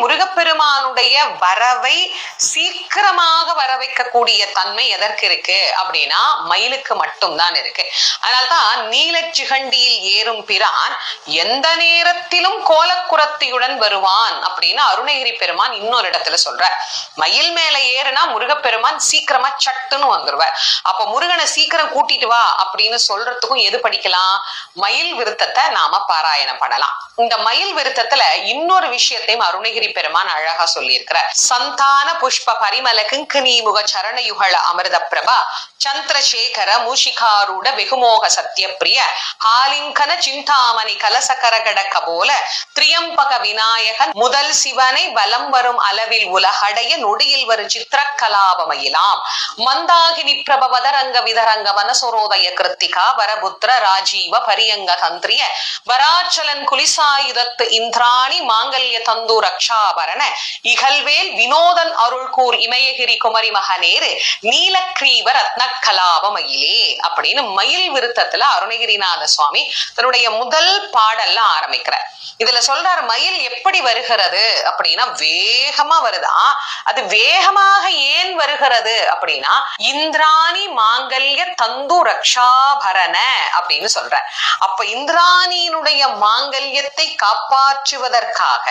முருகப்பெருமானுடைய வரவை சீக்கிரமாக வர வைக்கக்கூடிய தன்மை எதற்கு இருக்கு அப்படின்னா மயிலுக்கு மட்டும்தான் இருக்கு. அதனால்தான் நீலச்சிகண்டியில் ஏறும் பிரான் எந்த நேரத்திலும் கோலக்குரத்தியுடன் வருவான் அப்படின்னு அருணகிரி பெருமான் இன்னொரு இடத்துல சொல்றார். மயில் மேல ஏறுனா முருகப்பெருமான் சீக்கிரமா சட்டுன்னு வந்துருவார். அப்ப முருகனை சீக்கிரம் கூட்டிட்டு வா அப்படின்னு சொல்றதுக்கும் எது படிக்கலாம்? மயில் விருத்தத்தை நாம பாராயணம் பண்ணலாம். இந்த மயில் விருத்தத்துல இன்னொரு விஷயத்தையும் அருணகிரி பெருமான் அழகா சொல்லியிருக்கிறார். சந்தான புஷ்ப பரிமல கிங்கினி சரணயுகள அமிர்த பிரபா சந்திரசேகர மூஷிகாரூட வெகுமோக சத்யப்பிரிய ஹாலிங்கன சிந்தாமணி கலசகரகட கபோல திரியம்பக விநாயகன் முதல் சிவனை வலம் வரும் அளவில் உலகடைய நொடியில் வரும் சித்திரக்கலாபமயிலாம் மந்தாகினி பிரபவதரங்க விதரங்க வனசுரோதய கிருத்திகா வரபுத்திர ராஜீவ பரியங்க தந்திரிய வராச்சலன் குலிசாயுதத்து இந்திராணி மாங்கல்ய தந்து ரக்ஷாபரண இகழ்வேல் வினோதன் அருள்கூர் இமயகிரி குமரி மகநேரு நீலக்ரீவ ரத்னக்கலாபமயிலே அப்படின்னு மயில் விருத்தத்துல அருணகிரிநாத சுவாமி தன்னுடைய முதல் பாடல்ல ஆரம்பிக்கிறார். இதுல சொல்றார் மயில் எப்படி வருகிறது? அப்படின்னா வேகமா வருதா. அது வேகமாக ஏன் வருகிறது அப்படின்னா இந்திராணி மாங்கல்ய தந்து ரக்ஷாபரண அப்படின்னு சொல்ற அப்ப இந்திராணியினுடைய மாங்கல்யத்தை காப்பாற்றுவதற்காக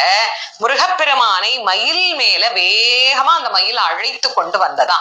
முருகப்பெருமானை மயில் மேல வேகமா அந்த மயில் அழைத்து கொண்டு வந்ததா